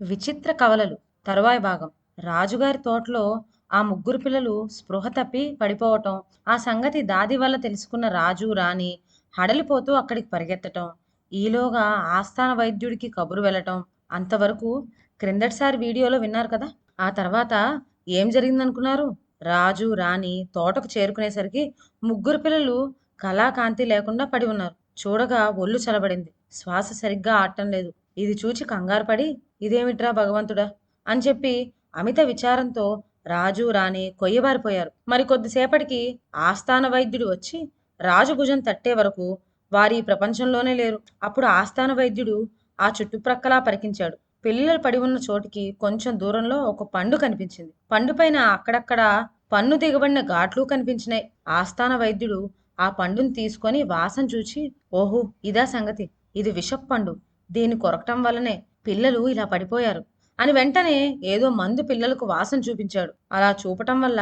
విచిత్ర కవలలు. తరువాయి భాగం. రాజుగారి తోటలో ఆ ముగ్గురు పిల్లలు స్పృహ తప్పి పడిపోవటం ఆ సంగతి దాది వల్ల తెలుసుకున్న రాజు రాణి హడలిపోతూ అక్కడికి పరిగెత్తటం ఈలోగా ఆస్థాన వైద్యుడికి కబురు వెళ్ళటం అంతవరకు క్రిందటిసారి వీడియోలో విన్నారు కదా? ఆ తర్వాత ఏం జరిగిందనుకున్నారు? రాజు రాణి తోటకు చేరుకునేసరికి ముగ్గురు పిల్లలు కళాకాంతి లేకుండా పడి ఉన్నారు. చూడగా ఒళ్ళు చలబడింది. శ్వాస సరిగ్గా ఆడటం లేదు. ఇది చూచి కంగారుపడి ఇదేమిట్రా భగవంతుడా? అని చెప్పి అమిత విచారంతో రాజు రాణి కొయ్యబారిపోయారు. మరి కొద్దిసేపటికి ఆస్థాన వైద్యుడు వచ్చి రాజు భుజం తట్టే వరకు వారి ప్రపంచంలోనే లేరు. అప్పుడు ఆస్థాన వైద్యుడు ఆ చుట్టుప్రక్కలా పరికించాడు. పిల్లలు పడి ఉన్న చోటికి కొంచెం దూరంలో ఒక పండు కనిపించింది. పండు పైన అక్కడక్కడ పన్ను దిగబడిన ఘాట్లు కనిపించినాయి. ఆస్థాన వైద్యుడు ఆ పండుని తీసుకొని వాసన చూచి ఓహో ఇదా సంగతి. ఇది విషప్ పండు దీన్ని కొరకటం వల్లనే పిల్లలు ఇలా పడిపోయారు అని వెంటనే ఏదో మందు పిల్లలకు వాసన చూపించాడు. అలా చూపటం వల్ల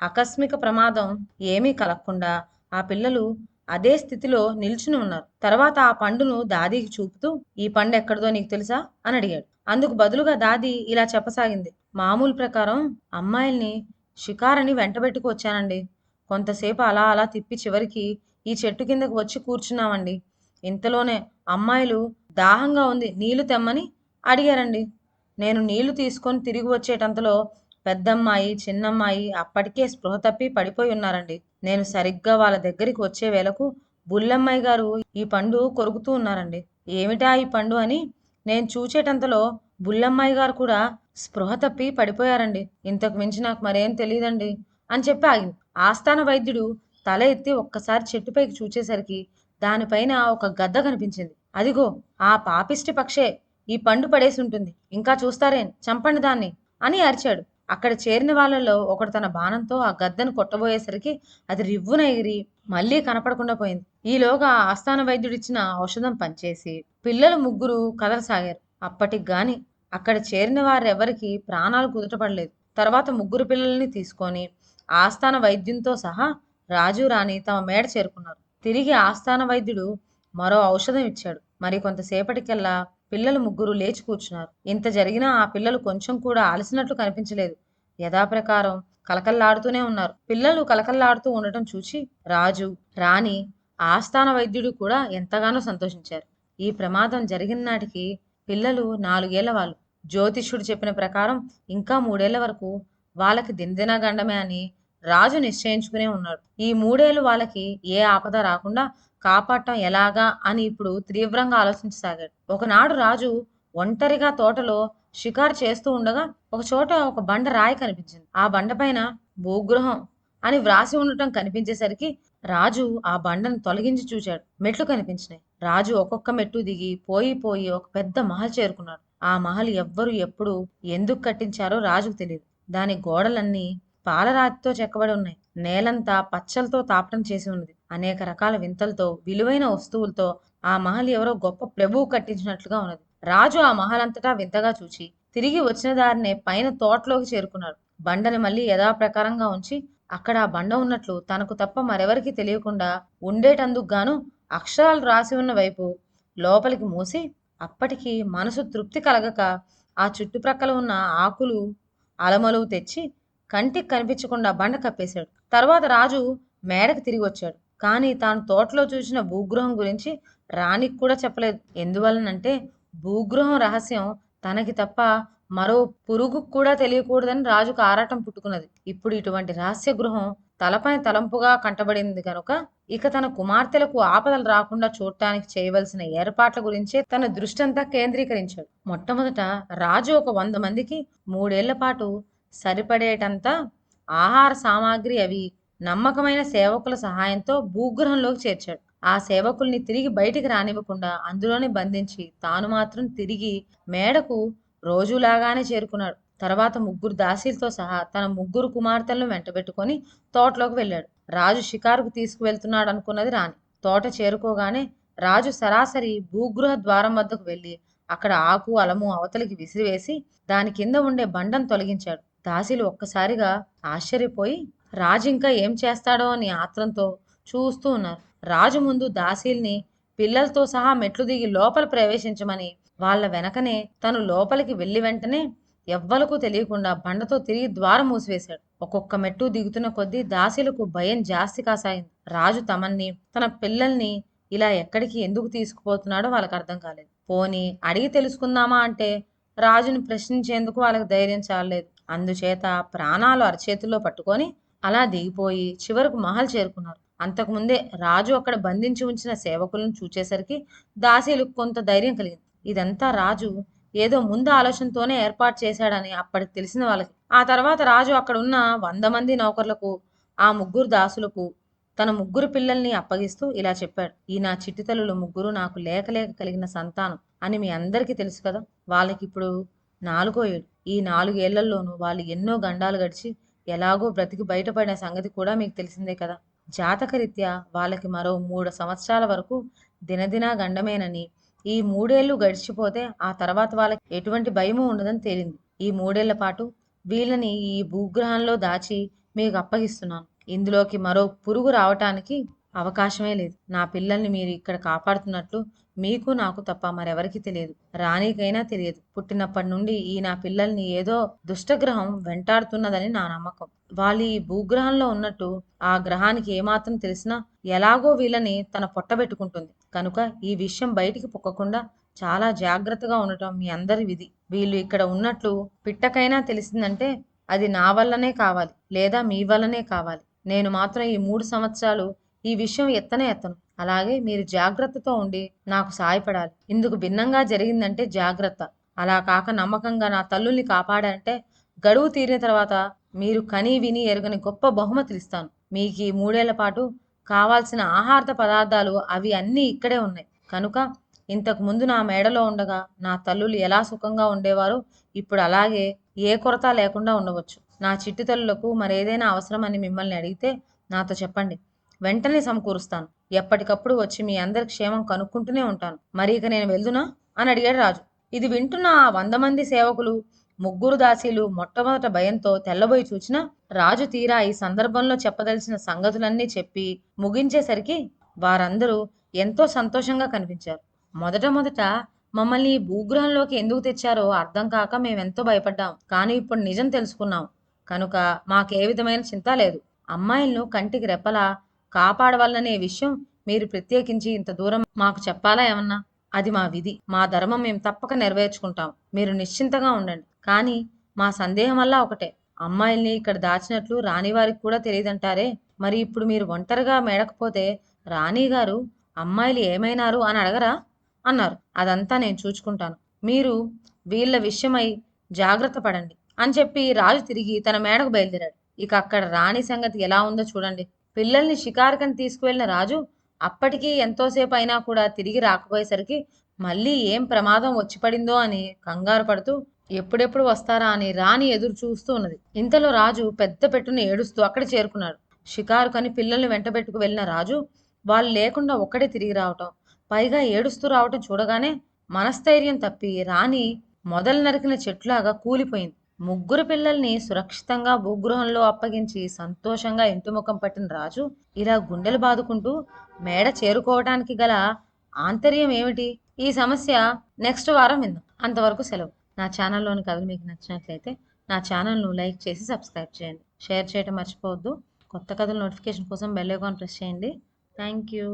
ఆకస్మిక ప్రమాదం ఏమీ కలగకుండా ఆ పిల్లలు అదే స్థితిలో నిల్చుని ఉన్నారు. తర్వాత ఆ పండును దాదీకి చూపుతూ ఈ పండు ఎక్కడిదో నీకు తెలుసా? అని అడిగాడు. అందుకు బదులుగా దాది ఇలా చెప్పసాగింది. మామూలు ప్రకారం అమ్మాయిల్ని షికారని వెంటబెట్టుకు వచ్చానండి. కొంతసేపు అలా అలా తిప్పి చివరికి ఈ చెట్టు కిందకు వచ్చి కూర్చున్నామండి. ఇంతలోనే అమ్మాయిలు దాహంగా ఉంది. నీళ్ళు తెమ్మని అడిగారండి. నేను నీళ్ళు తీసుకొని తిరిగి వచ్చేటంతలో పెద్దమ్మాయి చిన్నమ్మాయి అప్పటికే స్పృహ తప్పి పడిపోయి ఉన్నారండి. నేను సరిగ్గా వాళ్ళ దగ్గరికి వచ్చే వేళకు బుల్లమ్మాయి గారు ఈ పండు కొరుకుతూ ఉన్నారండి. ఏమిటా ఈ పండు అని నేను చూచేటంతలో బుల్లమ్మాయి గారు కూడా స్పృహ తప్పి పడిపోయారండి. ఇంతకు మించి నాకు మరేం తెలియదండి అని చెప్పి ఆగింది ఆస్థాన వైద్యుడు తల ఎత్తి ఒక్కసారి చెట్టుపైకి చూచేసరికి దానిపైన ఒక గద్ద కనిపించింది. అదిగో ఆ పాపిష్టి పక్షే ఈ పండు పడేసి ఉంటుంది ఇంకా చూస్తారేం? చంపండి దాన్ని అని అరిచాడు. అక్కడ చేరిన వాళ్ళలో ఒకడు తన బాణంతో ఆ గద్దను కొట్టబోయేసరికి అది రివ్వున ఎగిరి మళ్ళీ కనపడకుండా పోయింది. ఈలోగా ఆస్థాన వైద్యుడిచ్చిన ఔషధం పనిచేసి పిల్లలు ముగ్గురు కదలసాగారు. అప్పటికి గాని అక్కడ చేరిన వారెవరికి ప్రాణాలు కుదుటపడలేదు. తర్వాత ముగ్గురు పిల్లల్ని తీసుకొని ఆస్థాన వైద్యంతో సహా రాజు రాణి తమ మేడ చేరుకున్నారు. తిరిగి ఆస్థాన వైద్యుడు మరో ఔషధం ఇచ్చాడు. మరి కొంతసేపటికల్లా పిల్లలు ముగ్గురు లేచి కూర్చున్నారు. ఇంత జరిగినా ఆ పిల్లలు కొంచెం కూడా అలసినట్లు కనిపించలేదు. యథాప్రకారం కలకల్లాడుతూనే ఉన్నారు. పిల్లలు కలకల్లాడుతూ ఉండటం చూచి రాజు రాణి ఆస్థాన వైద్యుడు కూడా ఎంతగానో సంతోషించారు. ఈ ప్రమాదం జరిగిన నాటికి పిల్లలు నాలుగేళ్ళ వాళ్ళు. జ్యోతిష్యుడు చెప్పిన ప్రకారం ఇంకా మూడేళ్ళ వరకు వాళ్ళకి దిందిన గండమే అని రాజు నిశ్చయించుకునే ఉన్నాడు ఈ మూడేళ్ళు వాళ్ళకి ఏ ఆపద రాకుండా కాపాడటం ఎలాగా అని ఇప్పుడు తీవ్రంగా ఆలోచించసాగాడు. ఒకనాడు రాజు ఒంటరిగా తోటలో షికారు చేస్తూ ఉండగా ఒక చోట ఒక బండ రాయి కనిపించింది. ఆ బండ పైన భూగ్రహం అని వ్రాసి ఉండటం కనిపించేసరికి రాజు ఆ బండను తొలగించి చూచాడు. మెట్లు కనిపించినాయి. రాజు ఒక్కొక్క మెట్టు దిగి పోయి పోయి ఒక పెద్ద మహల్ చేరుకున్నాడు. ఆ మహల్ ఎవ్వరు ఎప్పుడు ఎందుకు కట్టించారో రాజుకు తెలియదు దాని గోడలన్నీ పాలరాతితో చెక్కబడి ఉన్నాయి. నేలంతా పచ్చలతో తాపటం చేసి ఉన్నది. అనేక రకాల వింతలతో విలువైన వస్తువులతో ఆ మహల్ ఎవరో గొప్ప ప్రభువు కట్టించినట్లుగా ఉన్నది. రాజు ఆ మహల్ అంతటా వింతగా చూచి తిరిగి వచ్చిన దారినే పైన తోటలోకి చేరుకున్నాడు. బండని మళ్ళీ యథాప్రకారంగా ఉంచి అక్కడ ఆ బండ ఉన్నట్లు తనకు తప్ప మరెవరికి తెలియకుండా ఉండేటందుకు గాను అక్షరాలు రాసి ఉన్న వైపు లోపలికి మూసి అప్పటికి మనసు తృప్తి కలగక ఆ చుట్టుప్రక్కల ఉన్న ఆకులు అలమలు తెచ్చి కంటికి కనిపించకుండా బండ కప్పేశాడు. తర్వాత రాజు మేడకు తిరిగి వచ్చాడు. కానీ తాను తోటలో చూసిన భూగృహం గురించి రాణికి కూడా చెప్పలేదు. ఎందువలనంటే భూగృహం రహస్యం తనకి తప్ప మరో పురుగు కూడా తెలియకూడదని రాజుకు ఆరాటం పుట్టుకున్నది. ఇప్పుడు ఇటువంటి రహస్య గృహం తలపైన తలంపుగా కంటబడింది కనుక ఇక తన కుమార్తెలకు ఆపదలు రాకుండా చూడటానికి చేయవలసిన ఏర్పాట్ల గురించే తన దృష్టంతా కేంద్రీకరించాడు. మొట్టమొదట రాజు ఒక వంద మందికి మూడేళ్ళ పాటు సరిపడేటంత ఆహార సామాగ్రి అవి నమ్మకమైన సేవకుల సహాయంతో భూగ్రహంలోకి చేర్చాడు. ఆ సేవకుల్ని తిరిగి బయటికి రానివ్వకుండా అందులోనే బంధించి తాను మాత్రం తిరిగి మేడకు రోజులాగానే చేరుకున్నాడు. తర్వాత ముగ్గురు దాసీలతో సహా తన ముగ్గురు కుమార్తెలను వెంటబెట్టుకొని తోటలోకి వెళ్ళాడు. రాజు షికారుకు తీసుకువెళ్తున్నాడు అనుకున్నది రాణి. తోట చేరుకోగానే రాజు సరాసరి భూగృహ ద్వారం వద్దకు వెళ్ళి అక్కడ ఆకు అలము అవతలికి విసిరివేసి దాని కింద ఉండే బండను తొలగించాడు. దాసీలు ఒక్కసారిగా ఆశ్చర్యపోయి రాజు ఇంకా ఏం చేస్తాడో అని ఆత్రంతో చూస్తూ ఉన్నారు. రాజు ముందు దాసీల్ని పిల్లలతో సహా మెట్లు దిగి లోపల ప్రవేశించమని వాళ్ళ వెనకనే తను లోపలికి వెళ్ళి వెంటనే ఎవ్వలకు తెలియకుండా బండతో తిరిగి ద్వారం మూసివేశాడు. ఒక్కొక్క మెట్టు దిగుతున్న కొద్దీ దాసీలకు భయం జాస్తి కాసాయింది. రాజు తమన్ని తన పిల్లల్ని ఇలా ఎక్కడికి ఎందుకు తీసుకుపోతున్నాడో వాళ్ళకి అర్థం కాలేదు. పోనీ అడిగి తెలుసుకుందామా అంటే రాజుని ప్రశ్నించేందుకు వాళ్ళకి ధైర్యం చాలలేదు. అందుచేత ప్రాణాలు అరచేతుల్లో పట్టుకొని అలా దిగిపోయి చివరకు మహల్ చేరుకున్నారు. అంతకుముందే రాజు అక్కడ బంధించి ఉంచిన సేవకులను చూచేసరికి దాసీలకు కొంత ధైర్యం కలిగింది. ఇదంతా రాజు ఏదో ముందు ఆలోచనతోనే ఏర్పాటు చేశాడని అప్పటికి తెలిసిన వాళ్ళకి. ఆ తర్వాత రాజు అక్కడ ఉన్న వంద మంది నౌకర్లకు ఆ ముగ్గురు దాసులకు తన ముగ్గురు పిల్లల్ని అప్పగిస్తూ ఇలా చెప్పాడు. ఈ నా చిట్టితల్లులు ముగ్గురు నాకు లేక లేక కలిగిన సంతానం అని మీ అందరికీ తెలుసు కదా. వాళ్ళకి ఇప్పుడు నాలుగో ఏడు. ఈ నాలుగేళ్ళలోనూ వాళ్ళు ఎన్నో గండాలు గడిచి ఎలాగో బ్రతికి బయటపడిన సంగతి కూడా మీకు తెలిసిందే కదా. జాతకరీత్యా వాళ్ళకి మరో మూడు సంవత్సరాల వరకు దినదినా గండమేనని ఈ మూడేళ్ళు గడిచిపోతే ఆ తర్వాత వాళ్ళకి ఎటువంటి భయము ఉండదని తేలింది. ఈ మూడేళ్ళ పాటు వీళ్ళని ఈ భూగ్రహంలో దాచి మీకు అప్పగిస్తున్నాను. ఇందులోకి మరో పురుగు రావటానికి అవకాశమే లేదు. నా పిల్లల్ని మీరు ఇక్కడ కాపాడుతున్నట్లు మీకు నాకు తప్ప మరెవరికి తెలియదు. రాణికైనా తెలియదు. పుట్టినప్పటి నుండి ఈ నా పిల్లల్ని ఏదో దుష్టగ్రహం వెంటాడుతున్నదని నా నమ్మకం. వాళ్ళు ఈ భూగ్రహంలో ఉన్నట్టు ఆ గ్రహానికి ఏమాత్రం తెలిసినా ఎలాగో వీళ్ళని తన పొట్టబెట్టుకుంటుంది కనుక ఈ విషయం బయటికి పొక్కకుండా చాలా జాగ్రత్తగా ఉండటం మీ అందరి విధి. వీళ్ళు ఇక్కడ ఉన్నట్లు పిట్టకైనా తెలిసిందంటే అది నా వల్లనే కావాలి లేదా మీ వల్లనే కావాలి. నేను మాత్రం ఈ మూడు సంవత్సరాలు ఈ విషయం ఎత్తనే ఎత్తను. అలాగే మీరు జాగ్రత్తతో ఉండి నాకు సాయపడాలి ఇందుకు భిన్నంగా జరిగిందంటే జాగ్రత్త. అలా కాక నమ్మకంగా నా తల్లుల్ని కాపాడంటే గడువు తీరిన తర్వాత మీరు కని విని ఎరుగని గొప్ప బహుమతులు ఇస్తాను. మీకు ఈ మూడేళ్ళ పాటు కావాల్సిన ఆహార పదార్థాలు అవి అన్నీ ఇక్కడే ఉన్నాయి. కనుక ఇంతకు ముందు నా మేడలో ఉండగా నా తల్లులు ఎలా సుఖంగా ఉండేవారో ఇప్పుడు అలాగే ఏ కొరత లేకుండా ఉండవచ్చు. నా చిట్టు తల్లులకు మరేదైనా అవసరమని మిమ్మల్ని అడిగితే నాతో చెప్పండి. వెంటనే సమకూరుస్తాను. ఎప్పటికప్పుడు వచ్చి మీ అందరి క్షేమం కనుక్కుంటూనే ఉంటాను. మరి ఇక నేను వెళ్దునా? అని అడిగాడు రాజు. ఇది వింటున్న ఆ వంద మంది సేవకులు ముగ్గురు దాసీలు మొట్టమొదట భయంతో తెల్లబోయి చూచిన రాజు తీరా ఈ సందర్భంలో చెప్పదలిచిన సంగతులన్నీ చెప్పి ముగించేసరికి వారందరూ ఎంతో సంతోషంగా కనిపించారు. మొదట మొదట మమ్మల్ని భూగ్రహంలోకి ఎందుకు తెచ్చారో అర్థం కాక మేమెంతో భయపడ్డాం. కానీ ఇప్పుడు నిజం తెలుసుకున్నాం. కనుక మాకే విధమైన చింత లేదు. అమ్మాయిలను కంటికి రెప్పలా కాపాడవాలనే విషయం మీరు ప్రత్యేకించి ఇంత దూరం మాకు చెప్పాలా ఏమన్నా? అది మా విధి. మా ధర్మం మేము తప్పక నెరవేర్చుకుంటాం. మీరు నిశ్చింతగా ఉండండి. కానీ మా సందేహం వల్ల ఒకటే. అమ్మాయిల్ని ఇక్కడ దాచినట్లు రాణివారికి కూడా తెలియదంటారే? మరి ఇప్పుడు మీరు ఒంటరిగా మేడకపోతే రాణి గారు అమ్మాయిలు ఏమైనారు అని అడగరా? అన్నారు. అదంతా నేను చూచుకుంటాను. మీరు వీళ్ళ విషయమై జాగ్రత్త పడండి అని చెప్పి రాజు తిరిగి తన మేడకు బయలుదేరాడు. ఇక అక్కడ రాణి సంగతి ఎలా ఉందో చూడండి. పిల్లల్ని షికారుకని తీసుకువెళ్ళిన రాజు అప్పటికీ ఎంతోసేపు అయినా కూడా తిరిగి రాకపోయేసరికి మళ్ళీ ఏం ప్రమాదం వచ్చి పడిందో అని కంగారు పడుతూ ఎప్పుడెప్పుడు వస్తారా? అని రాణి ఎదురు చూస్తూ ఉన్నది. ఇంతలో రాజు పెద్ద పెట్టును ఏడుస్తూ అక్కడ చేరుకున్నాడు. షికారుకని పిల్లల్ని వెంటబెట్టుకు వెళ్ళిన రాజు వాళ్ళు లేకుండా ఒక్కడే తిరిగి రావటం పైగా ఏడుస్తూ రావటం చూడగానే మనస్థైర్యం తప్పి. రాణి మొదలు నరికిన చెట్లాగా కూలిపోయింది. ముగ్గురు పిల్లల్ని సురక్షితంగా భూగృహంలో అప్పగించి సంతోషంగా ఇంటిముఖం పట్టిన రాజు ఇలా గుండెలు బాదుకుంటూ మేడ చేరుకోవడానికి గల ఆంతర్యం ఏమిటి? ఈ సమస్య నెక్స్ట్ వారం విందాం. అంతవరకు సెలవు. నా ఛానల్లోని కథలు మీకు నచ్చినట్లయితే నా ఛానల్ను లైక్ చేసి సబ్స్క్రైబ్ చేయండి. షేర్ చేయటం మర్చిపోవద్దు. కొత్త కథల నోటిఫికేషన్ కోసం బెల్ ఐకాన్ ప్రెస్ చేయండి. Thank you.